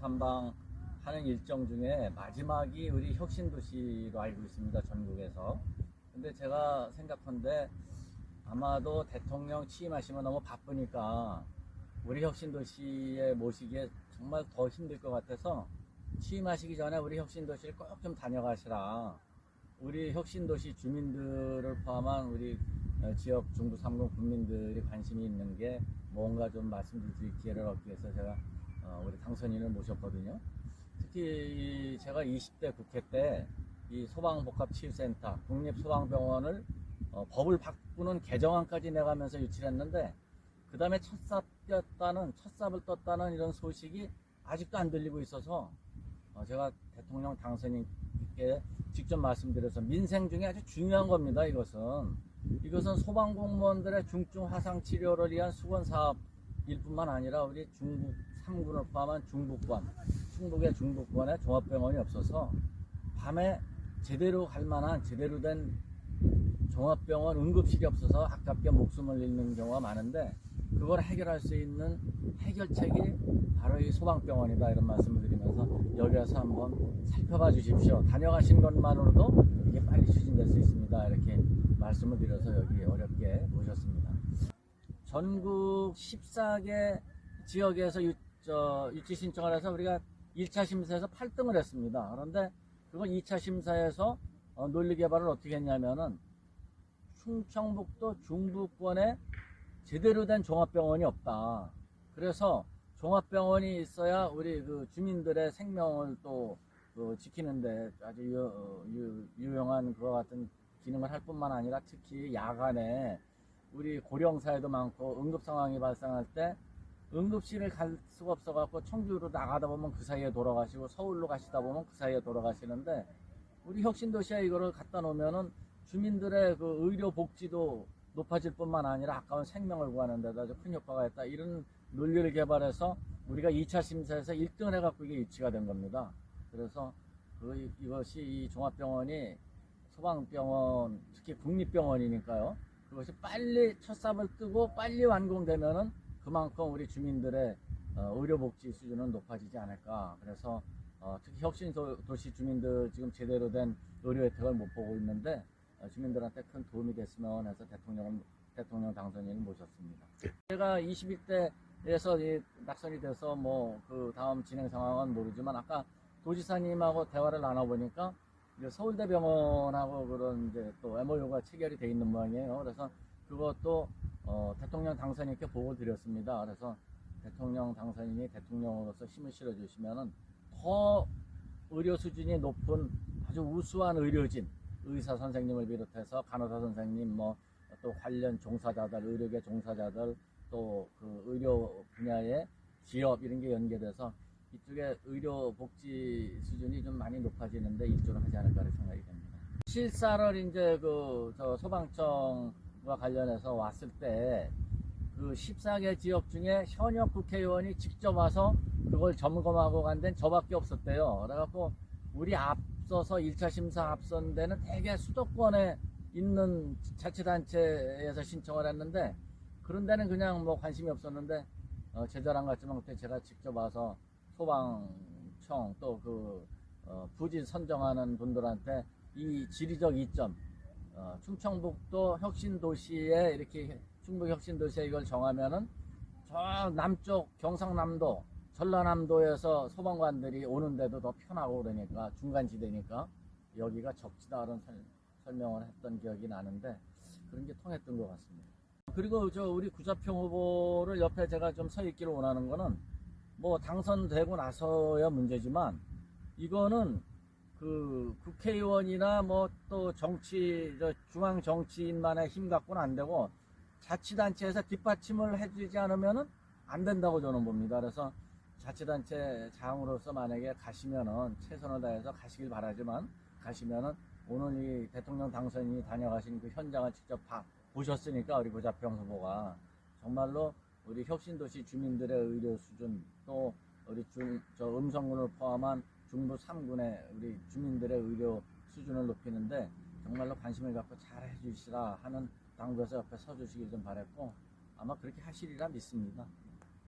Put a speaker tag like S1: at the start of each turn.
S1: 탐방 하는 일정 중에 마지막이 우리 혁신도시로 알고 있습니다. 전국에서. 근데 제가 생각한데 아마도 대통령 취임하시면 너무 바쁘니까 우리 혁신도시에 모시기에 정말 더 힘들 것 같아서 취임하시기 전에 우리 혁신도시를 꼭 좀 다녀가시라. 우리 혁신도시 주민들을 포함한 우리 어, 지역 중부 3군 국민들이 관심이 있는 게 뭔가 좀 말씀드릴 기회를 얻기 위해서 제가 어, 우리 당선인을 모셨거든요. 특히 이 제가 20대 국회 때 이 소방복합치유센터, 국립소방병원을 어, 법을 바꾸는 개정안까지 내가면서 유치를 했는데 그 다음에 첫삽 떴다는 첫삽을 떴다는 이런 소식이 아직도 안 들리고 있어서 어, 제가 대통령 당선인께 직접 말씀드려서 민생 중에 아주 중요한 겁니다. 이것은 이것은 소방공무원들의 중증 화상 치료를 위한 수건 사업 일 뿐만 아니라 우리 중국 3군을 포함한 중부권, 충북의 중부권에 종합병원이 없어서 밤에 제대로 갈 만한 제대로 된 종합병원 응급실이 없어서 아깝게 목숨을 잃는 경우가 많은데 그걸 해결할 수 있는 해결책이 바로 이 소방병원이다 이런 말씀을 드리면서 여기 와서 한번 살펴봐 주십시오. 다녀가신 것만으로도 이게 빨리 추진될 수 있습니다. 이렇게 말씀을 드려서 여기 어렵게 모셨습니다. 전국 14개 지역에서 유, 저, 유치 신청을 해서 우리가 1차 심사에서 8등을 했습니다. 그런데 그걸 2차 심사에서 어, 논리 개발을 어떻게 했냐면은 충청북도 중부권에 제대로 된 종합병원이 없다. 그래서 종합병원이 있어야 우리 그 주민들의 생명을 또 그 지키는데 아주 유, 어, 유, 유용한 그와 같은 기능을 할 뿐만 아니라 특히 야간에 우리 고령사에도 많고 응급 상황이 발생할 때 응급실을 갈 수가 없어갖고 청주로 나가다 보면 그 사이에 돌아가시고 서울로 가시다 보면 그 사이에 돌아가시는데 우리 혁신도시에 이거를 갖다 놓으면은 주민들의 그 의료 복지도 높아질 뿐만 아니라 아까운 생명을 구하는 아주 큰 효과가 있다. 이런 논리를 개발해서 우리가 2차 심사에서 1등을 해갖고 이게 유치가 된 겁니다. 그래서 그 이- 이것이 이 종합병원이 소방병원, 특히 국립병원이니까요. 그것이 빨리 첫 삽을 뜨고 빨리 완공되면은 그만큼 우리 주민들의 어, 의료복지 수준은 높아지지 않을까. 그래서 어, 특히 혁신도시 주민들 지금 제대로 된 의료 혜택을 못 보고 있는데 어, 주민들한테 큰 도움이 됐으면 해서 대통령 대통령 당선인을 모셨습니다. 제가 21대에서 낙선이 돼서 뭐 그 다음 진행 상황은 모르지만 아까 도지사님하고 대화를 나눠보니까 서울대병원하고 그런 이제 또 MOU가 체결이 돼 있는 모양이에요. 그래서 그것도 어, 대통령 당선인께 보고 드렸습니다. 그래서 대통령 당선인이 대통령으로서 힘을 실어주시면은 더 의료 수준이 높은 아주 우수한 의료진, 의사 선생님을 비롯해서 간호사 선생님, 뭐 또 관련 종사자들, 의료계 종사자들, 또 그 의료 분야의 기업 이런 게 연계돼서 이쪽에 의료 복지 수준이 좀 많이 높아지는데 일조를 하지 않을까 생각이 됩니다. 실사를 이제 그 저 소방청과 관련해서 왔을 때 그 14개 지역 중에 현역 국회의원이 직접 와서 그걸 점검하고 간 데는 저밖에 없었대요. 그래갖고 우리 앞서서 1차 심사 앞선 데는 대개 수도권에 있는 자치단체에서 신청을 했는데 그런 데는 그냥 뭐 관심이 없었는데 어, 제자랑 같지만 그때 제가 직접 와서 소방청 또그 어, 부지 선정하는 분들한테 이 지리적 이점 어, 충청북도 혁신도시에 이렇게 충북 혁신도시에 이걸 정하면은 저 남쪽 경상남도 전라남도에서 소방관들이 오는데도 더 편하고 그러니까 중간지대니까 여기가 적지다 그런 설, 설명을 했던 기억이 나는데 그런 게 통했던 것 같습니다. 그리고 저 우리 구자평 후보를 옆에 제가 좀 서 있기를 원하는 거는 뭐 당선되고 나서야 문제지만 이거는 그 국회의원이나 뭐 또 정치 저 중앙 정치인만의 힘 갖고는 안 되고 자치단체에서 뒷받침을 해주지 않으면은 안 된다고 저는 봅니다. 그래서 자치단체 장으로서 만약에 가시면은 최선을 다해서 가시길 바라지만 가시면은 오늘 이 대통령 당선인이 다녀가신 그 현장을 직접 봐 보셨으니까 우리 고자평 후보가 정말로 우리 혁신도시 주민들의 의료 수준 또 우리 중, 저 음성군을 포함한 중부 3군의 우리 주민들의 의료 수준을 높이는데 정말로 관심을 갖고 잘 해주시라 하는 당부에서 옆에 서주시길 좀 바랬고 아마 그렇게 하시리라 믿습니다.